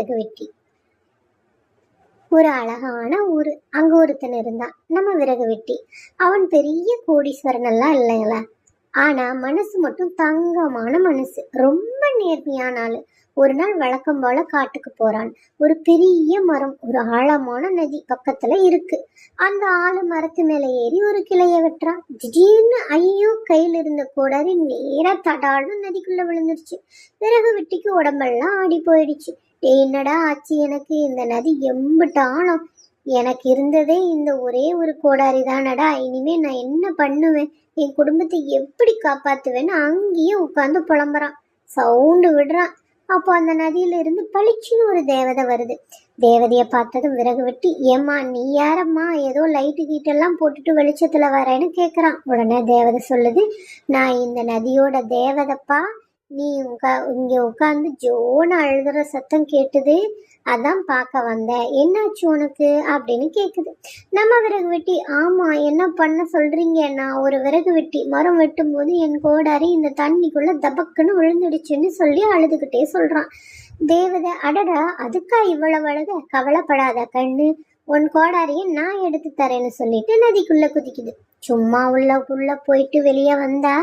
விறகு வெட்டி ஒரு அழகான ஊர். அங்க ஒருத்தன் இருந்தான். நம்ம விறகு வெட்டி. அவன் பெரிய கோடீஸ்வரன் எல்லாம் இல்லைங்களா? ஆனா மனசு மட்டும் தங்கமான மனசு. ரொம்ப நேர்மையான ஆளு. ஒரு நாள் வழக்கம் போல காட்டுக்கு போறான். ஒரு பெரிய மரம். ஒரு ஆழமான நதி பக்கத்துல இருக்கு. அந்த ஆளு மரத்து மேல ஏறி ஒரு கிளைய வெட்டுறான். திடீர்னு ஐயோ கையில இருந்த கோடாரி நேரா தடாலும் நதிக்குள்ள விழுந்துருச்சு. விறகு வெட்டிக்கு உடம்பெல்லாம் ஆடி போயிடுச்சு. என்னடா ஆச்சு எனக்கு? இந்த நதி எம்பிட்டாலும் எனக்கு இருந்ததே இந்த ஒரே ஒரு கோடாரி தானடா இனிமே நான் என்ன பண்ணுவேன்? என் குடும்பத்தை எப்படி காப்பாத்துவேன்னு அங்கேயே உட்காந்து புலம்புறான். சவுண்டு விடுறான். அப்போ அந்த நதியில இருந்து பளிச்சுன்னு ஒரு தேவதை வருது. தேவதையை பார்த்ததும் விறகு வெட்டி ஏம்மா நீ யாரம்மா? ஏதோ லைட்டு கீட்டெல்லாம் போட்டுட்டு வெளிச்சத்துல வரேன்னு கேக்குறான். உடனே தேவதை சொல்லுது நான் இந்த நதியோட தேவதைப்பா. நீ உங்க இங்க உட்காந்து ஜோன்னு அழுகிற சத்தம் கேட்டுது அதான் பார்க்க வந்தேன் என்னாச்சு உனக்கு? அப்படின்னு கேட்குது நம்ம விறகு வெட்டி ஆமா என்ன பண்ண சொல்றீங்க? நான் ஒரு விறகு வெட்டி மரம் வெட்டும் போது என் கோடாரி இந்த தண்ணிக்குள்ள தபக்குன்னு விழுந்துடுச்சுன்னு சொல்லி அழுதுகிட்டே சொல்றான். தேவதை அடடா அதுக்கா இவ்வளவு அழக? கவலைப்படாத கண்ணு. உன் கோடாரியை நான் எடுத்து தரேன்னு சொல்லிட்டு நதிக்குள்ள குதிக்குது. சும்மா உள்ள போயிட்டு வெளியே வந்தா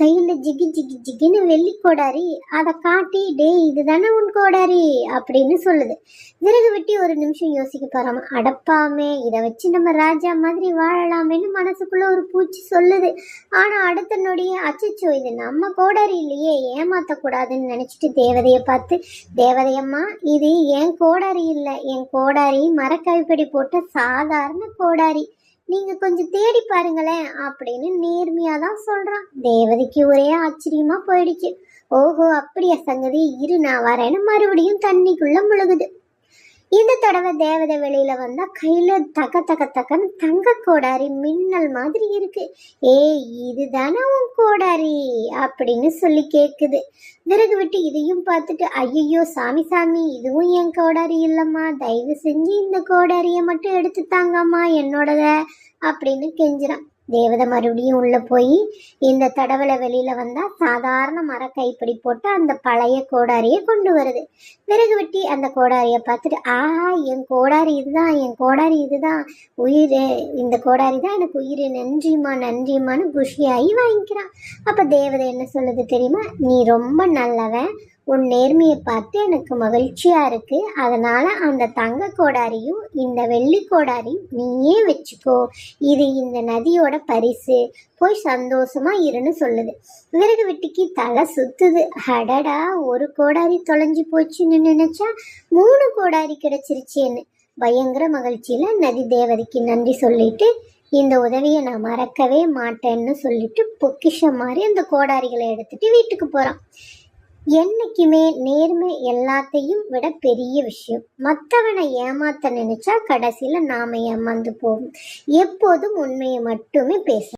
கையில ஜிகி ஜிகி ஜிகின்னு வெள்ளி கோடாரி. அதை காட்டி டேய் இதுதானே உன் கோடாரி? அப்படின்னு சொல்லுது. விறகு வெட்டி ஒரு நிமிஷம் யோசிக்க போறாம அடப்பாமே இதை வச்சு நம்ம ராஜா மாதிரி வாழலாமேன்னு மனசுக்குள்ள ஒரு பூச்சி சொல்லுது. ஆனா அடுத்த நொடியே அச்சச்சோ இது நம்ம கோடாரி இல்லையே ஏமாத்தக்கூடாதுன்னு நினைச்சிட்டு தேவதையை பார்த்து தேவதையம்மா இது என் கோடாரி இல்லை. என் கோடாரி மரக்கவிப்படி போட்ட சாதாரண கோடாரி. நீங்க கொஞ்சம் தேடி பாருங்களேன் அப்படின்னு நேர்மையா தான் சொல்றான். தேவதைக்கு ஒரே ஆச்சரியமா போயிடுச்சு. ஓஹோ அப்படியா சங்கதி இரு நான் வரேன்னு மறுபடியும் தண்ணிக்குள்ள முழுகுது. இந்த தடவை தேவதை வெளியில வந்தா கையில தக தக தகன்னு தங்க கோடாரி மின்னல் மாதிரி இருக்கு. ஏய் இதுதானே உன் கோடாரி? அப்படின்னு சொல்லி கேக்குது. விறகு விட்டு இதையும் பார்த்துட்டு ஐயையோ சாமி சாமி இதுவும் என் கோடாரி இல்லம்மா. தயவு செஞ்சு இந்த கோடாரியை மட்டும் எடுத்து தாங்கம்மா என்னோடத அப்படின்னு கெஞ்சுறான். தேவதை மறுபடியும் உள்ள போய் இந்த தடவலை வெளியில வந்தா சாதாரண மர கைப்பிடி போட்டு அந்த பழைய கோடாரியை கொண்டு வருது. விறகு வெட்டி அந்த கோடாரியை பார்த்துட்டு ஆஹா என் கோடாரி இதுதான் என் கோடாரி இதுதான். உயிர் இந்த கோடாரி தான் எனக்கு உயிர். நன்றிம்மா நன்றியுமான்னு குஷியாகி வாங்கிக்கிறான். அப்போ தேவதை என்ன சொல்லுது தெரியுமா? நீ ரொம்ப நல்லவன். உன் நேர்மையை பார்த்து எனக்கு மகிழ்ச்சியாக இருக்குது அதனால் அந்த தங்க கோடாரியும் இந்த வெள்ளி கோடாரியும் நீயே வச்சுக்கோ. இது இந்த நதியோட பரிசு. போய் சந்தோஷமாக இருன்னு சொல்லுது. விறகு வெட்டிக்கு தலை சுற்றுது அடடா ஒரு கோடாரி தொலைஞ்சு போச்சுன்னு நினச்சா மூணு கோடாரி கிடச்சிருச்சேன்னு. பயங்கர மகிழ்ச்சியில் நதி தேவதைக்கு நன்றி சொல்லிட்டு இந்த உதவியை நான் மறக்கவே மாட்டேன்னு சொல்லிட்டு பொக்கிஷம் மாதிரி அந்த கோடாரிகளை எடுத்துட்டு வீட்டுக்கு போகிறோம் என்னைக்குமே நேர்மை எல்லாத்தையும் விட பெரிய விஷயம். மற்றவனை ஏமாத்த நினைச்சா கடைசியில நாம ஏமாந்து போவோம். எப்போதும் உண்மையை மட்டுமே பேச